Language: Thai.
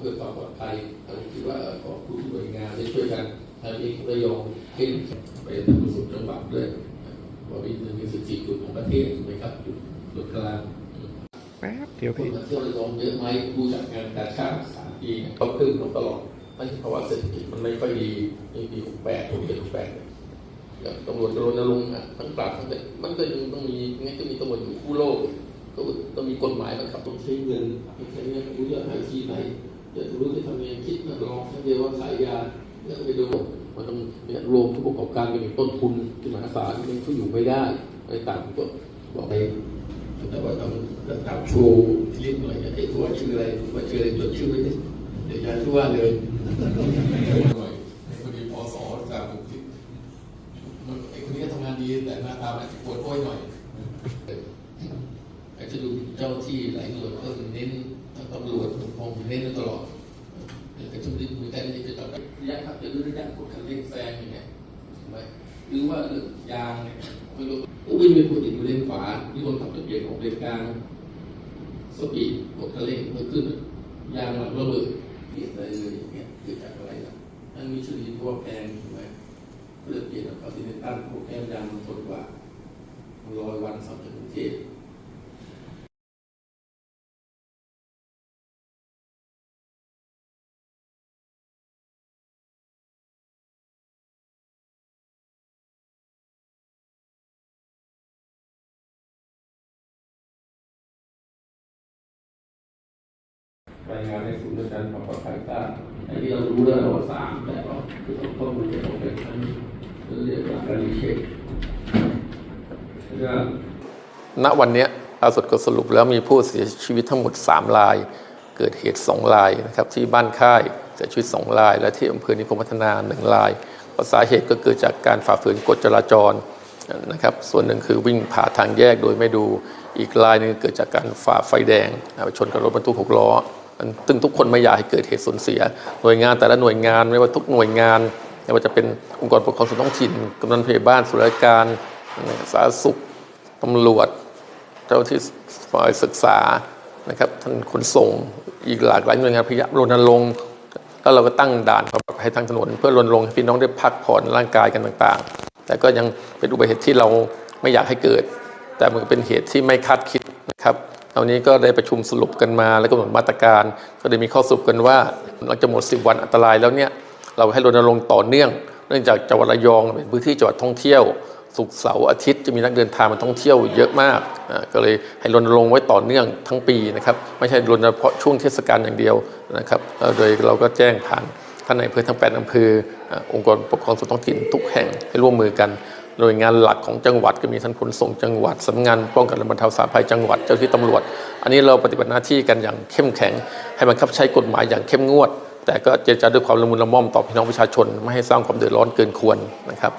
เพื่อความปลอดภัยเราคิดว่าขอบคุณหน่วยงานที่ช่วยกันทางเองระยองขึ้นไปทางสุดจังหวัดด้วยว่ามีหนึ่งในสิบสี่จุดของประเทศถูกไหมครับจุดจุดกลางแป๊บเดียวคนพี่มาเที่ยวระยองเยอะไหมผู้จัดงานการชาติสามปีเขาขึ้นมาตลอดไม่เพราะว่าเศรษฐกิจมันไม่ค่อยดีในปีหกแปดหกเจ็ดหกแปดอย่างตำรวจรณรงค์อะทั้งปราบทั้งเด็กมันก็ยังต้องมีงั้นก็มีตำรวจอยู่คู่โลกก็ต้องมีกฎหมายบังคับต้องใช้เงินใช้เงินรู้จะหาที่ไหน จะรู้จะทำยังไงคิดนะลองทั้งเดียวว่าขายยาแล้วก็ไปดูมันต้องเนี่ยรวมผู้ประกอบการกันมีต้นทุนที่มหาศาลมันเขาอยู่ไม่ได้อะไรต่างก็บอกไปแต่ว่าต้องต้องตามโชว์คลิปหน่อยไอ้ตัวชื่ออะไรว่าชื่ออะไรจดชื่อไว้ดิเดี๋ยวจะชื่อว่าเลยหน่อยพอดีพอสอจากผมที่ไอ้คนนี้ก็ทำงานดีแต่หน้าตาอาจจะปวดโอ้ยหน่อยอาจจะดูเจ้าที่หลายหน่วยก็เน้นตำรวจปกครองเน้นตลอดแต่ชุดนี้มีแต่ที่จะตัดระยะครับจะดูระยะกดคันเร่งแซงอย่างเงี้ยถูกไหมหรือว่าเรื่องยางเนี่ยไม่รู้วิ่งไปปกติอยู่เลนขวาที่คนขับจะเปลี่ยนของเลนกลางสปีดกดคันเร่งเพิ่มขึ้นยางหลังระเบิดเปลี่ยนอะไรเลยอย่างเงี้ยเกิดจากอะไรล่ะนั่นมีชื่อดีเพว่าแพงถูกไหมเพื่อเปลี่ยนเอาซิเนตันพวกแก้มยางมันทนกว่าร้อยวันสองจากกรุงเทพ รายงานในศูนย์ราชการความปลอดภัยทราบอันนี้เรารู้แล้วนะว่าสามแต่ก็คือต้องข้อมูลจะต้องเป็นชั้นเรียกว่าการรีเช็คแล้วณวันเนี้ยล่าสุดก็สรุปแล้วมีผู้เสียชีวิตทั้งหมด 3 ราย เกิดเหตุ 2 รายนะครับที่บ้านค่ายเสียชีวิต 2 ราย และที่อำเภอนิคมพัฒนา 1 รายเพราะสาเหตุก็เกิดจากการฝ่าฝืนกฎจราจรนะครับ ส่วนหนึ่งคือวิ่งผ่าทางแยกโดยไม่ดู อีกรายหนึงเกิดจากการฝ่าไฟแดงนะไปชนกับรถบรรทุกหกล้อ ซึ่งทุกคนไม่อยากให้เกิดเหตุสูญเสีย หน่วยงานแต่ละหน่วยงานไม่ว่าทุกหน่วยงานไม่ว่าจะเป็นองค์กรปกครองส่วนท้องถิ่นกำนันผู้ใหญ่บ้านส่วนรการสาธารณสุขตำรวจ เจ้าที่ฝ่ายศึกษานะครับท่านขนส่งอีกหลากหลายหน่วยงานพยายามรณรงค์แล้วเราก็ตั้งด่านความปลอดภัยทางถนน เพื่อรณรงค์ให้พี่น้องได้พักผ่อนร่างกายกันต่างๆ แต่ก็ยังเป็นอุบัติเหตุที่เราไม่อยากให้เกิด แต่มันเป็นเหตุที่ไม่คาดคิดนะครับ ตอนนี้ก็ได้ประชุมสรุปกันมา แล้วก็กำหนดมาตรการ ก็ได้มีข้อสรุปกันว่าหลังจากหมด 10 วันอันตรายแล้วเนี่ยเราให้รณรงค์ต่อเนื่อง เนื่องจากจังหวัดระยองเป็นพื้นที่จังหวัดท่องเที่ยวศุกเสาร์อาทิตย์จะมีนักเดินทางมาท่องเที่ยวเยอะมากอ่าก็เลยให้รณรงค์ไว้ต่อเนื่องทั้งปีนะครับ ไม่ใช่รณรงค์เฉพาะช่วงเทศกาลอย่างเดียวนะครับ โดยเราก็แจ้งผ่านท่านในายอำเภอทั้ง8อำเภอองค์กรปกครองส่วนท้องถิ่นทุกแห่งให้ร่วมมือกัน หน่วยงานหลักของจังหวัดก็มีท่านขนส่งจังหวัดสำนักงานป้องกันและบรรเทาสาธารณภัยจังหวัดเจ้าที่ตำรวจ อันนี้เราปฏิบัติหน้าที่กันอย่างเข้มแข็ง ให้บังคับใช้กฎหมายอย่างเข้มงวด แต่ก็เจรจาด้วยความละมุนละม่อมต่อพี่น้องประชาชน ไม่ให้สร้างความเดือดร้อนเกินควรนะครับ